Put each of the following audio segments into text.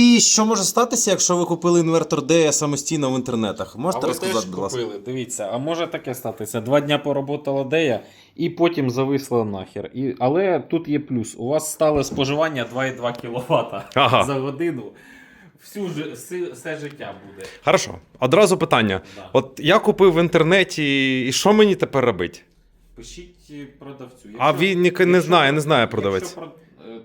І що може статися, якщо ви купили інвертор D самостійно в інтернетах? Можете а ви розказати, теж будь ласка? купили, дивіться, а може таке статися? Два дня поработала дея і потім зависла нахер. І, але тут є плюс. У вас стале споживання 2,2 кВт Ага. за годину. Всю ж, все, все життя буде. Хорошо. Одразу питання. Да. От я купив в інтернеті, і що мені тепер робити? Пишіть продавцю. А він ні- не знає, не знає продавець. Якщо про-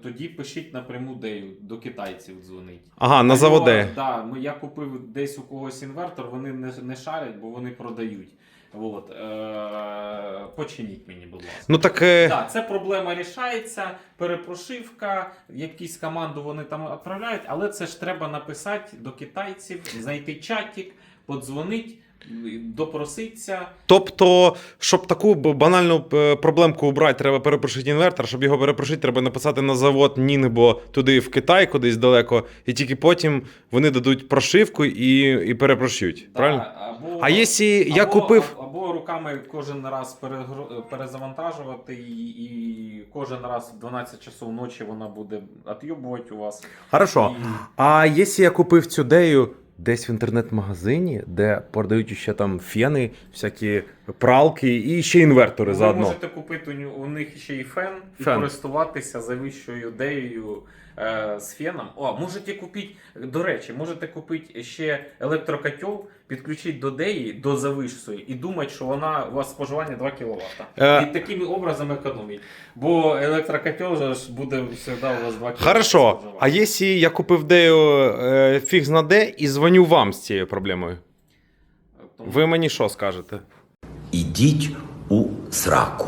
Тоді пишіть напряму дею, до китайців дзвонить. Ага, на заводе. Да, ми- я купив десь у когось інвертор, вони не, не шарять, бо вони продають. От, е, починіть мені, будь ласка. Ну так. е, Так, це проблема рішається, перепрошивка, якісь команду вони там відправляють, але це ж треба написати до китайців, знайти чатик, подзвонити, допроситися. Тобто, щоб таку банальну е, проблемку убрати, треба перепрошити інвертор. Щоб його перепрошити, треба написати на завод Нінбо туди в Китай, кудись далеко, і тільки потім вони дадуть прошивку і, і перепрошують. Да, Правильно? або, А якщо я або- купив. Або руками кожен раз перезавантажувати, і, і кожен раз в 12 часов ночі вона буде от'юбувати у вас. Хорошо. І- А якщо я купив цю дею десь в інтернет-магазині, де продають ще там фени, всякі пралки і ще інвертори Ви заодно. можете купити у них ще і фен, і Фен. користуватися завищою ідеєю е, з феном. О, можете купити, до речі, можете купити ще електрокотел, підключити до деї, до завищої, і думати, що вона у вас споживання 2 кВт. Е. І таким образом економить. Бо електрокотел ж буде завжди у вас 2 кВт. Хорошо. А якщо я купив дею е, фіг зна де і дзвоню вам з цією проблемою, ви мені що скажете? Ідіть у сраку.